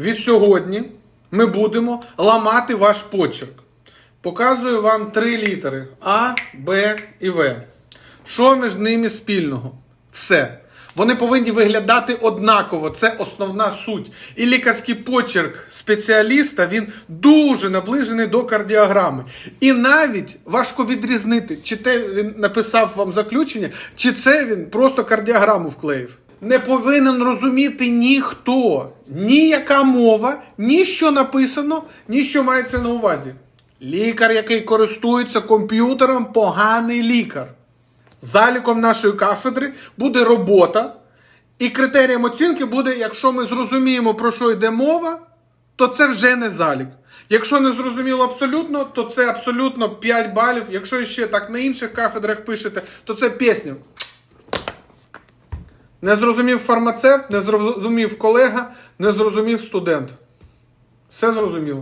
від сьогодні ми будемо ламати ваш почерк. Показую вам три літери А, Б і В. Що між ними спільного? Все. Вони повинні виглядати однаково. Це основна суть. І лікарський почерк спеціаліста він дуже наближений до кардіограми. І навіть важко відрізнити, чи те він написав вам заключення, чи це він просто кардіограму вклеїв. Не повинен розуміти ніхто, ніяка мова, ні що написано, ні що мається на увазі. Лікар, який користується комп'ютером, поганий лікар. Заліком нашої кафедри буде робота, і критерієм оцінки буде, якщо ми зрозуміємо, про що йде мова, то це вже не залік. Якщо не зрозуміло абсолютно, то це абсолютно 5 балів. Якщо ще так на інших кафедрах пишете, то це пісня. Не зрозумів фармацевт, не зрозумів колега, не зрозумів студент. Все зрозуміло.